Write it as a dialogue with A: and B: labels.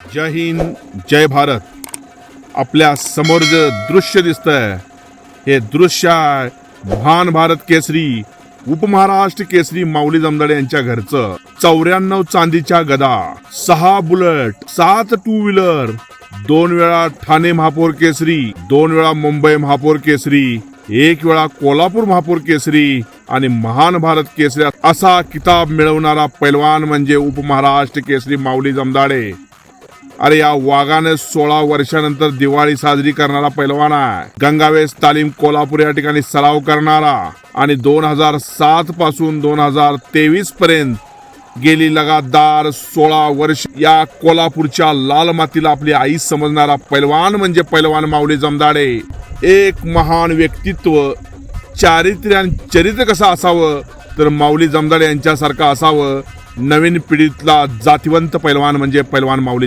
A: जय हिंद जय भारत. आपल्यासमोर जे दृश्य दिसतंय हे दृश्य आहे महान भारत केसरी उपमहाराष्ट्र केसरी माऊली जमदाडे यांच्या घरचं. चौऱ्याण्णव चांदीच्या गदा सहा बुलेट सात टू व्हीलर दोन वेळा ठाणे महापौर केसरी दोन वेळा मुंबई महापौर केसरी एक वेळा कोल्हापूर महापौर केसरी आणि महान भारत केसरी. असा किताब मिळवणारा पैलवान म्हणजे उपमहाराष्ट्र केसरी माऊली जमदाडे अरे या वाघाने सोळा वर्षानंतर दिवाळी साजरी करणारा पैलवान आहे. गंगावेस तालीम कोल्हापूर या ठिकाणी सराव करणारा आणि दोन हजार सात पासून दोन हजार तेवीस पर्यंत गेली लगातार सोळा वर्ष. या कोल्हापूरच्या लाल मातीला आपली आई समजणारा पैलवान म्हणजे पैलवान माऊली जमदाडे. एक महान व्यक्तित्व चारित्र्य आणि चरित्र कसं असावं? तर माऊली जमदाडे यांच्यासारखं असावं. नवीन पिढीतला जातिवंत पैलवान म्हणजे पैलवान माऊली